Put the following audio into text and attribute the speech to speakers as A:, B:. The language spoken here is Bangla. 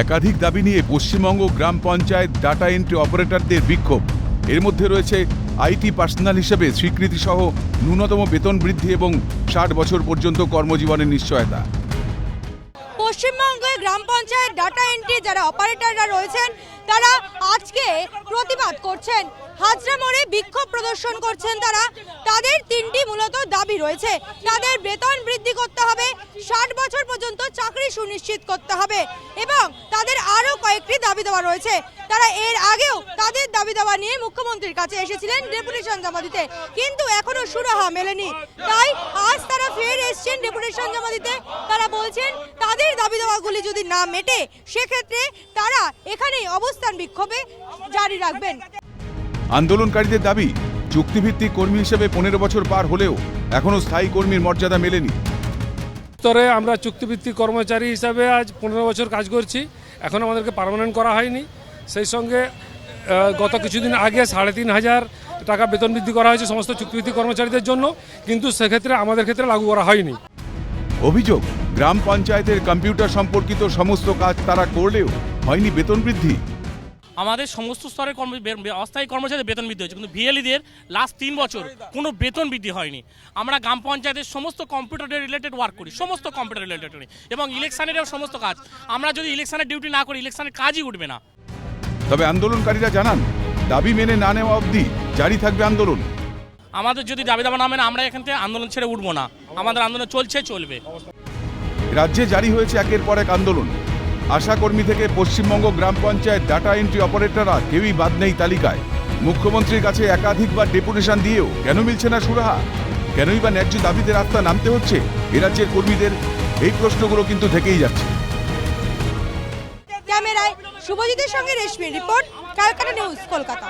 A: একাধিক দাবি নিয়ে পশ্চিমবঙ্গ গ্রাম পঞ্চায়েত ডাটা এন্ট্রি অপারেটরদের বিক্ষোভ। এর মধ্যে রয়েছে আইটি পার্সোনাল হিসেবে স্বীকৃতি সহ ন্যূনতম বেতন বৃদ্ধি এবং ষাট বছর পর্যন্ত কর্মজীবনের নিশ্চয়তা।
B: পশ্চিমবঙ্গে গ্রাম পঞ্চায়েত ডাটা এন্ট্রি যারা অপারেটররা রয়েছেন, তারা আজকে প্রতিবাদ করছেন। হাজরা মোড়ে বিক্ষোভ প্রদর্শন করছেন তারা, তাদের তিনটি মূলত দাবি রয়েছে। তাদের বেতন বৃদ্ধি করতে হবে, ষাট বছর পর্যন্ত চাকরি সুনিশ্চিত করতে হবে এবং তাদের আরও কয়েকটি দাবি দেওয়া রয়েছে। তারা এর আগেও তাদের দাবি দেওয়া নিয়ে মুখ্যমন্ত্রীর কাছে এসেছিলেন ডেপুটেশন জমা দিতে কিন্তু এখনও সুরাহা মেলেনি। তাই আজ তারা ফের এসছেন ডেপুটেশন জমা দিতে তারা বলছেন, তাদের দাবি দেওয়াগুলি যদি না মেটে, সেক্ষেত্রে তারা এখানেই অবস্থান বিক্ষোভে জারি রাখবেন।
A: আন্দোলনকারীদের দাবি চুক্তিভিত্তিক কর্মী হিসেবে পনেরো বছর পার হলেও এখনও স্থায়ী কর্মীর মর্যাদা মেলেনি।
C: স্তরে আমরা চুক্তিভিত্তিক কর্মচারী হিসাবে আজ পনেরো বছর কাজ করছি। এখন আমাদেরকে পার্মানেন্ট করা হয়নি। সেই সঙ্গে গত কিছুদিন আগে সাড়ে তিন হাজার টাকা বেতন বৃদ্ধি করা হয়েছে সমস্ত চুক্তিভিত্তিক কর্মচারীদের জন্য কিন্তু সেক্ষেত্রে আমাদের ক্ষেত্রে লাগু করা হয়নি।
A: অভিযোগ গ্রাম পঞ্চায়েতের কম্পিউটার সম্পর্কিত সমস্ত কাজ তারা করলেও হয়নি বেতন বৃদ্ধি।
D: আমাদের সমস্ত স্তরের কর্ম অস্থায়ী কর্মচারীদের বেতন বৃদ্ধি হয়েছে। কিন্তু ভিএলিদের লাস্ট তিন বছর কোনো বেতন বৃদ্ধি হয়নি। আমরা গ্রাম পঞ্চায়েতের সমস্ত কম্পিউটার রিলেটেড ওয়ার্ক করি সমস্ত কম্পিউটার রিলেটেড করি। এবং ইলেকশনেরও সমস্ত কাজ। আমরা যদি ইলেকশনের ডিউটি না করি ইলেকশনের কাজই উঠবে না।
A: তবে আন্দোলনকারীরা জানান দাবি মেনে না নেওয়া অবধি জারি থাকবে আন্দোলন।
D: আমাদের যদি দাবি দাবা না মেনে আমরা এখান থেকে আন্দোলন ছেড়ে উঠবো না। আমাদের আন্দোলন চলছে চলবে।
A: রাজ্যে জারি হয়েছে একের পর এক আন্দোলন। আশাকর্মী থেকে পশ্চিমবঙ্গ গ্রাম পঞ্চায়েত ডাটা এন্ট্রি অপারেটররা কেউই বাদ নেই তালিকায়। মুখ্যমন্ত্রীর কাছে একাধিকবার ডেপুটেশন দিয়েও কেন মিলছে না সুরাহা? কেনই বা ন্যায্য দাবিতে রাস্তা নামতে হচ্ছে? এ রাজ্যের কর্মীদের এই প্রশ্নগুলো কিন্তু থেকেই যাচ্ছে।
B: ক্যামেরায় শুভজিতের সঙ্গে Reshmi report Calcutta News, Kolkata.